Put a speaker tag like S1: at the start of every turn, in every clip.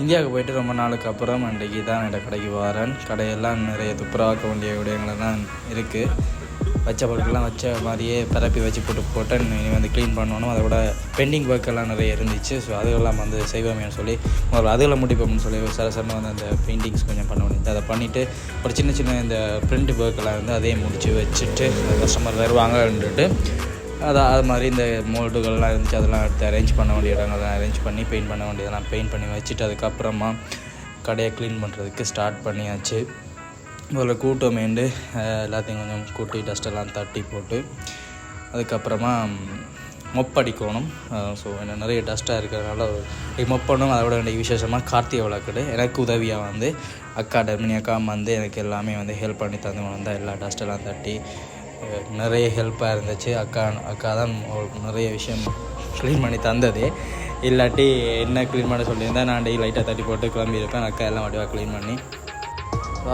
S1: இந்தியாவுக்கு போயிட்டு ரொம்ப நாளுக்கு அப்புறம் அன்றைக்கு தான் என்னோட கடைக்கு வரேன். கடையெல்லாம் நிறைய துப்புரவாக்க வேண்டிய விடயங்கள்லாம் இருக்குது வச்ச பொருட்கள்லாம் வச்ச மாதிரியே பரப்பி வச்சு போட்டு போட்டேன். இனி வந்து க்ளீன் பண்ணணும். அதோட பெண்டிங் ஒர்க்கெல்லாம் நிறைய இருந்துச்சு. ஸோ அதுக்கெல்லாம் வந்து செய்வோமே சொல்லி முதல்ல அதுகளை முடிப்போம்னு சொல்லி சரசரமாக வந்து அந்த பெயிண்டிங்ஸ் கொஞ்சம் பண்ண முடியுது அதை பண்ணிவிட்டு ஒரு சின்ன சின்ன இந்த பிரிண்ட் ஒர்க்கெல்லாம் வந்து அதையும் முடித்து வச்சுட்டு கஸ்டமர் வருவாங்கன்ட்டு அது அது மாதிரி இந்த மோல்டுகள்லாம் இருந்துச்சு அதெல்லாம் எடுத்து அரேஞ்ச் பண்ண வேண்டிய இடங்கள்லாம் அரேஞ்ச் பண்ணி பெயிண்ட் பண்ண வேண்டியதெல்லாம் பெயிண்ட் பண்ணி வச்சுட்டு அதுக்கப்புறமா கடையை க்ளீன் பண்ணுறதுக்கு ஸ்டார்ட் பண்ணியாச்சு. முதல்ல கூட்டமேண்டு அஹ், எல்லாத்தையும் கொஞ்சம் கூட்டி டஸ்ட்டெல்லாம் தட்டி போட்டு அதுக்கப்புறமா மொப்படிக்கணும். ஸோ என்ன நிறைய டஸ்ட்டாக இருக்கிறதுனால மொப்பணும். அதை விட வேண்டிய விசேஷமாக கார்த்திகை விளக்குடு. எனக்கு உதவியாக வந்து அக்கா டெர்மினி அக்கா வந்து எனக்கு எல்லாமே வந்து ஹெல்ப் பண்ணி தந்து வந்தால் எல்லா டஸ்ட்டெல்லாம் தட்டி நிறைய ஹெல்ப்பாக இருந்துச்சு. அக்கா அக்கா தான் அவளுக்கு நிறைய விஷயம் க்ளீன் பண்ணி தந்தது. இல்லாட்டி என்ன க்ளீன் பண்ண சொல்லியிருந்தேன் நான் டெய்லி லைட்டாக தட்டி போட்டு கிளம்பியிருப்பேன் அக்கா எல்லாம் வடிவாக க்ளீன் பண்ணி.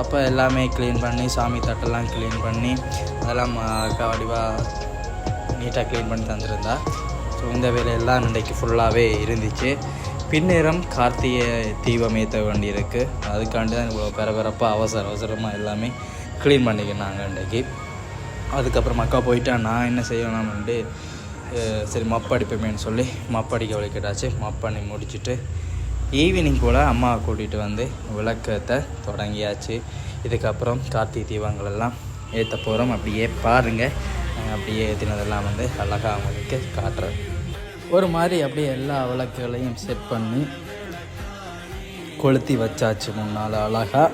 S1: அப்போ எல்லாமே க்ளீன் பண்ணி சாமி தட்டெல்லாம் க்ளீன் பண்ணி அதெல்லாம் அக்கா வடிவாக நீட்டாக க்ளீன் பண்ணி தந்திருந்தா. ஸோ இந்த வேலையெல்லாம் இன்றைக்கு ஃபுல்லாகவே இருந்துச்சு. பின்னேரம் கார்த்திகை தீபம் ஏற்ற வேண்டியிருக்கு அதுக்காண்டி தான் இவ்வளோ பரபரப்பாக அவசர அவசரமாக எல்லாமே க்ளீன் பண்ணிக்கினாங்க இன்றைக்கி. அதுக்கப்புறம் அக்கா போயிட்டா நான் என்ன செய்யலாம்னு அஹ் சரி மப்படிப்போமேன்னு சொல்லி மப்படிக்க விளக்கிட்டாச்சு மப் பண்ணி முடிச்சுட்டு ஈவினிங் போல் அம்மாவை கூட்டிகிட்டு வந்து விளக்கத்தை தொடங்கியாச்சு. இதுக்கப்புறம் கார்த்திகை தீபங்கள் எல்லாம் ஏற்ற போகிறோம் அப்படியே பாருங்கள் அப்படியே ஏற்றினதெல்லாம் வந்து அழகாக அவங்களுக்கு காட்டுறேன். ஒரு மாதிரி அப்படியே எல்லா விளக்குகளையும் செட் பண்ணி கொளுத்தி வச்சாச்சு முன்னால் அழகாக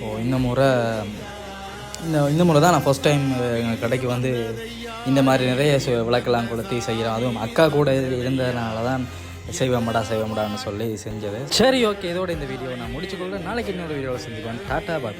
S1: ஓ இந்த முறை இந்த இந்த முறை தான் நான் ஃபஸ்ட் டைம் எங்கள் கடைக்கு வந்து இந்த மாதிரி நிறைய விளக்கெல்லாம் கொளுத்தி செய்கிறோம் அதுவும் அக்கா கூட இருந்ததுனால தான் செய்வோம்டா செய்வோம்டான்னு சொல்லி செஞ்சது. சரி ஓகே இதோட இந்த வீடியோ நான் முடிச்சுக்கொள்ள நாளைக்கு இன்னொரு வீடியோவை செஞ்சுக்குவேன் டாட்டா பாய்.